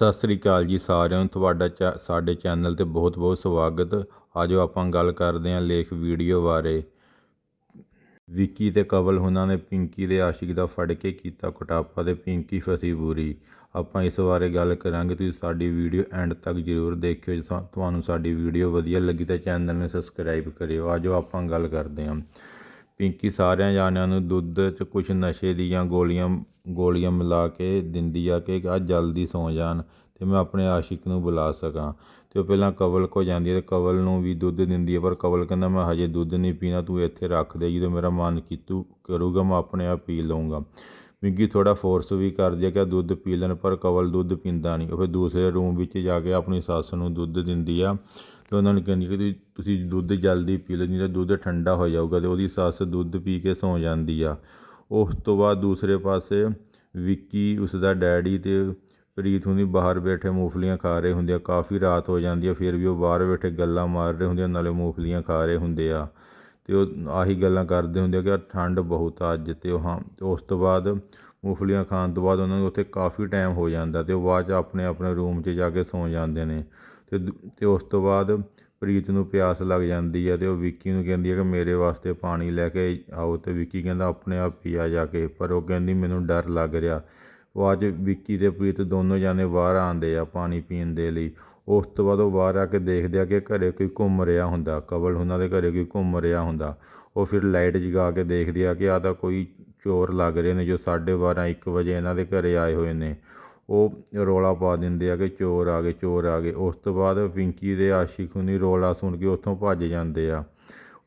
ਸਤਿ ਸ੍ਰੀ ਅਕਾਲ ਜੀ ਸਾਰਿਆਂ ਨੂੰ। ਤੁਹਾਡਾ ਚੈ- ਸਾਡੇ ਚੈਨਲ ਤੇ ਬਹੁਤ-ਬਹੁਤ ਸਵਾਗਤ। ਆਜੋ ਆਪਾਂ ਗੱਲ ਕਰਦੇ ਹਾਂ ਲੇਖ ਵੀਡੀਓ ਬਾਰੇ। ਵਿੱਕੀ ਤੇ ਕਵਲ ਉਹਨਾਂ ਨੇ ਪਿੰਕੀ ਦੇ ਆਸ਼ਿਕ ਦਾ ਫੜ ਕੇ ਕੀਤਾ ਕੁਟਾਪਾ ਤੇ ਪਿੰਕੀ ਫਸੀ ਬੂਰੀ। ਆਪਾਂ ਇਸ ਬਾਰੇ ਗੱਲ ਕਰਾਂਗੇ, ਤੁਸੀਂ ਸਾਡੀ ਵੀਡੀਓ ਐਂਡ ਤੱਕ ਜ਼ਰੂਰ ਦੇਖਿਓ। ਜੇ ਸਾ- ਤੁਹਾਨੂੰ ਸਾਡੀ ਵੀਡੀਓ ਵਧੀਆ ਲੱਗੀ ਤਾਂ ਚੈਨਲ ਨੂੰ ਸਬਸਕ੍ਰਾਈਬ ਕਰਿਓ। ਆਜੋ ਆਪਾਂ ਗੱਲ ਕਰਦੇ ਹਾਂ। ਪਿੰਕੀ ਸਾਰਿਆਂ ਜਾਣਿਆਂ ਨੂੰ ਦੁੱਧ 'ਚ ਕੁਝ ਨਸ਼ੇ ਦੀਆਂ ਗੋਲੀਆਂ ਗੋਲੀਆਂ ਮਿਲਾ ਕੇ, ਦਿੰਦੀ ਆ ਕਿ ਆ ਜਲਦੀ ਸੌਂ ਜਾਣ ਅਤੇ ਮੈਂ ਆਪਣੇ ਆਸ਼ਿਕ ਨੂੰ ਬੁਲਾ ਸਕਾਂ। ਅਤੇ ਉਹ ਪਹਿਲਾਂ ਕਵਲ ਕੋ ਜਾਂਦੀ ਹੈ ਅਤੇ ਕਵਲ ਨੂੰ ਵੀ ਦੁੱਧ ਦਿੰਦੀ ਹੈ ਪਰ ਕਵਲ ਕਹਿੰਦਾ, ਮੈਂ ਹਜੇ ਦੁੱਧ ਨਹੀਂ ਪੀਣਾ, ਤੂੰ ਇੱਥੇ ਰੱਖ ਦੇ। ਜਦੋਂ ਮੇਰਾ ਮਨ ਕੀਤੂ ਕਰੂਗਾ, ਮੈਂ ਆਪਣੇ ਆਪ ਪੀ ਲਊਂਗਾ। ਪਿੰਕੀ ਥੋੜਾ ਫੋਰਸ ਵੀ ਕਰਦੀ ਹੈ ਕਿ ਦੁੱਧ ਪੀ ਲੈਣ, ਪਰ ਕਵਲ ਦੁੱਧ ਪੀਂਦਾ ਨਹੀਂ। ਉਹ ਫਿਰ ਦੂਸਰੇ ਰੂਮ ਵਿੱਚ ਜਾ ਕੇ ਆਪਣੀ ਸੱਸ ਨੂੰ ਦੁੱਧ ਦਿੰਦੀ ਆ ਤੇ ਉਹਨਾਂ ਨੂੰ ਕਹਿੰਦੀ ਕਿ ਤੁਸੀਂ- ਤੁਸੀਂ ਦੁੱਧ ਜਲਦੀ ਪੀ ਲਓ, ਨਹੀਂ ਤਾਂ ਦੁੱਧ ਠੰਡਾ ਹੋ ਜਾਊਗਾ ਤੇ ਉਹਦੀ ਸੱਸ ਦੁੱਧ ਪੀ ਕੇ ਸੌਂ ਜਾਂਦੀ ਆ। ਉਸ ਤੋਂ ਬਾਅਦ ਦੂਸਰੇ ਪਾਸੇ ਵਿੱਕੀ ਉਸਦਾ ਡੈਡੀ ਅਤੇ ਪ੍ਰੀਤ ਹੁਣੀ ਬਾਹਰ ਬੈਠੇ ਮੂੰਗਫਲੀਆਂ ਖਾ ਰਹੇ ਹੁੰਦੇ ਆ। ਕਾਫੀ ਰਾਤ ਹੋ ਜਾਂਦੀ ਆ, ਫਿਰ ਵੀ ਉਹ ਬਾਹਰ ਬੈਠੇ ਗੱਲਾਂ ਮਾਰ ਰਹੇ ਹੁੰਦੇ ਆ, ਨਾਲੇ ਮੂੰਗਫਲੀਆਂ ਖਾ ਰਹੇ ਹੁੰਦੇ ਆ। ਅਤੇ ਉਹ ਆਹੀ ਗੱਲਾਂ ਕਰਦੇ ਹੁੰਦੇ ਆ ਕਿ ਠੰਡ ਬਹੁਤ ਆ ਅੱਜ ਅਤੇ ਉਹ ਹਾਂ। ਉਸ ਤੋਂ ਬਾਅਦ ਮੂੰਗਫਲੀਆਂ ਖਾਣ ਤੋਂ ਬਾਅਦ ਉਹਨਾਂ ਨੂੰ ਉੱਥੇ ਕਾਫੀ ਟਾਈਮ ਹੋ ਜਾਂਦਾ ਅਤੇ ਉਹ ਬਾਅਦ 'ਚ ਆਪਣੇ ਆਪਣੇ ਰੂਮ 'ਚ ਜਾ ਕੇ ਸੌਂ ਜਾਂਦੇ ਨੇ। ਅਤੇ ਦੂ- ਤੇ ਉਸ ਤੋਂ ਬਾਅਦ ਪ੍ਰੀਤ ਨੂੰ ਪਿਆਸ ਲੱਗ ਜਾਂਦੀ ਹੈ ਅਤੇ ਉਹ ਵਿੱਕੀ ਨੂੰ ਕਹਿੰਦੀ ਆ ਕਿ ਮੇਰੇ ਵਾਸਤੇ ਪਾਣੀ ਲੈ ਕੇ ਆਓ ਅਤੇ ਵਿੱਕੀ ਕਹਿੰਦਾ ਆਪਣੇ ਆਪ ਪੀਆ ਜਾ ਕੇ, ਪਰ ਉਹ ਕਹਿੰਦੀ ਮੈਨੂੰ ਡਰ ਲੱਗ ਰਿਹਾ। ਉਹ ਅੱਜ ਵਿੱਕੀ ਤੇ ਪ੍ਰੀਤ ਦੋਨੋਂ ਜਾਣੇ ਬਾਹਰ ਆਉਂਦੇ ਆ ਪਾਣੀ ਪੀਣ ਦੇ ਲਈ। ਉਸ ਤੋਂ ਬਾਅਦ ਉਹ ਬਾਹਰ ਆ ਕੇ ਦੇਖਦੇ ਆ ਕਿ ਘਰੇ ਕੋਈ ਘੁੰਮ ਰਿਹਾ ਹੁੰਦਾ, ਕਵਲ ਉਹਨਾਂ ਦੇ ਘਰੇ ਕੋਈ ਘੁੰਮ ਰਿਹਾ ਹੁੰਦਾ। ਉਹ ਫਿਰ ਲਾਈਟ ਜਗਾ ਕੇ ਦੇਖਦੇ ਆ ਕਿ ਆ ਤਾਂ ਕੋਈ ਚੋਰ ਲੱਗ ਰਹੇ ਨੇ ਜੋ 12:30 1 ਵਜੇ ਇਹਨਾਂ ਦੇ ਘਰੇ ਆਏ ਹੋਏ ਨੇ। ਉਹ ਰੌਲਾ ਪਾ ਦਿੰਦੇ ਆ ਕਿ ਚੋਰ ਆ ਗਏ, ਚੋਰ ਆ ਗਏ। ਉਸ ਤੋਂ ਬਾਅਦ ਵਿੰਕੀ ਦੇ ਆਸ਼ਿਕ ਹੁਣੀ ਰੌਲਾ ਸੁਣ ਕੇ ਉੱਥੋਂ ਭੱਜ ਜਾਂਦੇ ਆ।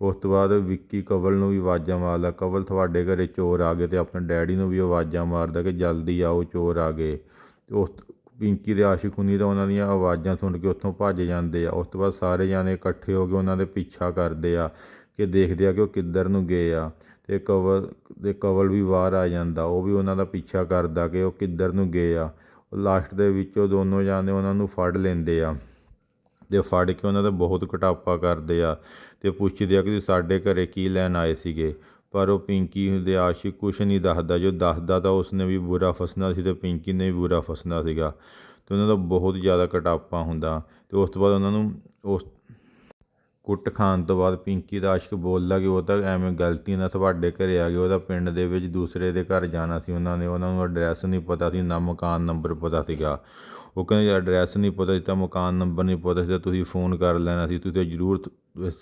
ਉਸ ਤੋਂ ਬਾਅਦ ਵਿੱਕੀ ਕਵਲ ਨੂੰ ਵੀ ਆਵਾਜ਼ਾਂ ਮਾਰਦਾ, ਕਵਲ, ਤੁਹਾਡੇ ਘਰੇ ਚੋਰ ਆ ਗਏ ਤੇ ਆਪਣੇ ਡੈਡੀ ਨੂੰ ਵੀ ਆਵਾਜ਼ਾਂ ਮਾਰਦਾ ਕਿ ਜਲਦੀ ਆਓ, ਚੋਰ ਆ ਗਏ। ਉਸ ਪਿੰਕੀ ਦੇ ਆਸ਼ਿਕ ਹੁਣੀ ਤਾਂ ਉਹਨਾਂ ਦੀਆਂ ਆਵਾਜ਼ਾਂ ਸੁਣ ਕੇ ਉੱਥੋਂ ਭੱਜ ਜਾਂਦੇ ਆ। ਉਸ ਤੋਂ ਬਾਅਦ ਸਾਰੇ ਜਾਣੇ ਇਕੱਠੇ ਹੋ ਕੇ ਉਹਨਾਂ ਦੇ ਪਿੱਛਾ ਕਰਦੇ ਆ ਕਿ ਦੇਖਦੇ ਆ ਕਿ ਉਹ ਕਿੱਧਰ ਨੂੰ ਗਏ ਆ। ਤੇ ਕਵਲ ਤੇ ਕਵਲ ਵੀ ਬਾਹਰ ਆ ਜਾਂਦਾ। ਉਹ ਵੀ ਉਹਨਾਂ ਦਾ ਪਿੱਛਾ ਕਰਦਾ ਕਿ ਉਹ ਕਿੱਧਰ ਨੂੰ ਗਏ ਆ। ਲਾਸਟ ਦੇ ਵਿੱਚ ਉਹ ਦੋਨੋਂ ਜਾਣੇ ਉਹਨਾਂ ਨੂੰ ਫੜ ਲੈਂਦੇ ਆ। ਤੇ ਫੜ ਕੇ ਉਹਨਾਂ ਦਾ ਬਹੁਤ ਘਟਾਪਾ ਕਰਦੇ ਆ ਤੇ ਪੁੱਛਦੇ ਆ ਕਿ ਸਾਡੇ ਘਰੇ ਕੀ ਲੈਣ ਆਏ ਸੀਗੇ। ਪਰ ਉਹ ਪਿੰਕੀ ਦੇ ਆਸ਼ਿਕ ਕੁਛ ਨਹੀਂ ਦੱਸਦਾ। ਜੋ ਦੱਸਦਾ ਤਾਂ ਉਸਨੇ ਵੀ ਬੁਰਾ ਫਸਣਾ ਸੀ ਤੇ ਪਿੰਕੀ ਨੇ ਵੀ ਬੁਰਾ ਫਸਣਾ ਸੀਗਾ। ਤੇ ਉਹਨਾਂ ਦਾ ਬਹੁਤ ਜ਼ਿਆਦਾ ਘਟਾਪਾ ਹੁੰਦਾ। ਤੇ ਉਸ ਤੋਂ ਬਾਅਦ ਉਹਨਾਂ ਨੂੰ ਉਸ ਕੁੱਟ ਖਾਣ ਤੋਂ ਬਾਅਦ ਪਿੰਕੀ ਦਾ ਆਸ਼ਿਕ ਬੋਲਦਾ ਕਿ ਉਹ ਤਾਂ ਐਵੇਂ ਗਲਤੀ ਨਾਲ ਤੁਹਾਡੇ ਘਰੇ ਆ ਗਿਆ ਉਹਦਾ ਪਿੰਡ ਦੇ ਵਿੱਚ ਦੂਸਰੇ ਦੇ ਘਰ ਜਾਣਾ ਸੀ ਉਹਨਾਂ ਨੇ, ਉਹਨਾਂ ਨੂੰ ਐਡਰੈਸ ਨਹੀਂ ਪਤਾ ਸੀ, ਨਾ ਮਕਾਨ ਨੰਬਰ ਪਤਾ ਸੀਗਾ। ਉਹ ਕਹਿੰਦੇ ਐਡਰੈਸ ਨਹੀਂ ਪਤਾ ਸੀ ਤਾਂ ਮਕਾਨ ਨੰਬਰ ਨਹੀਂ ਪਤਾ ਸੀ ਤਾਂ ਤੁਸੀਂ ਫੋਨ ਕਰ ਲੈਣਾ ਸੀ, ਤੁਸੀਂ ਜ਼ਰੂਰ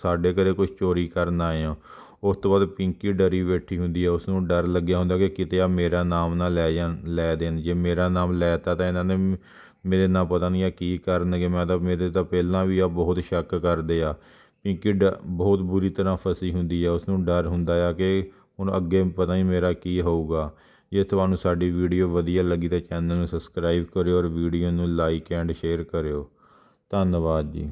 ਸਾਡੇ ਘਰੇ ਕੁਝ ਚੋਰੀ ਕਰਨ ਆਏ ਹੋ। ਉਸ ਤੋਂ ਬਾਅਦ ਪਿੰਕੀ ਡਰੀ ਬੈਠੀ ਹੁੰਦੀ ਹੈ ਉਸ ਨੂੰ ਡਰ ਲੱਗਿਆ ਹੁੰਦਾ ਕਿ ਕਿਤੇ ਆ ਮੇਰਾ ਨਾਮ ਨਾ ਲੈ ਜਾਣ, ਲੈ ਦੇਣ। ਜੇ ਮੇਰਾ ਨਾਮ ਲੈਤਾ ਤਾਂ ਇਹਨਾਂ ਨੇ ਮੇਰੇ ਨਾਲ ਪਤਾ ਨਹੀਂ ਆ ਕੀ ਕਰਨਗੇ, ਮੈਂ ਤਾਂ, ਮੇਰੇ ਤਾਂ ਪਹਿਲਾਂ ਵੀ ਆ ਬਹੁਤ ਸ਼ੱਕ ਕਰਦੇ ਆ। ਪਿੰਕੀ ਡ ਬਹੁਤ ਬੁਰੀ ਤਰ੍ਹਾਂ ਫਸੀ ਹੁੰਦੀ ਆ, ਉਸਨੂੰ ਡਰ ਹੁੰਦਾ ਆ ਕਿ ਹੁਣ ਅੱਗੇ ਪਤਾ ਨਹੀਂ ਮੇਰਾ ਕੀ ਹੋਊਗਾ। ਜੇ ਤੁਹਾਨੂੰ ਸਾਡੀ ਵੀਡੀਓ ਵਧੀਆ ਲੱਗੀ ਤਾਂ ਚੈਨਲ ਨੂੰ ਸਬਸਕ੍ਰਾਈਬ ਕਰਿਓ ਔਰ ਵੀਡੀਓ ਨੂੰ ਲਾਈਕ ਐਂਡ ਸ਼ੇਅਰ ਕਰਿਓ। ਧੰਨਵਾਦ ਜੀ।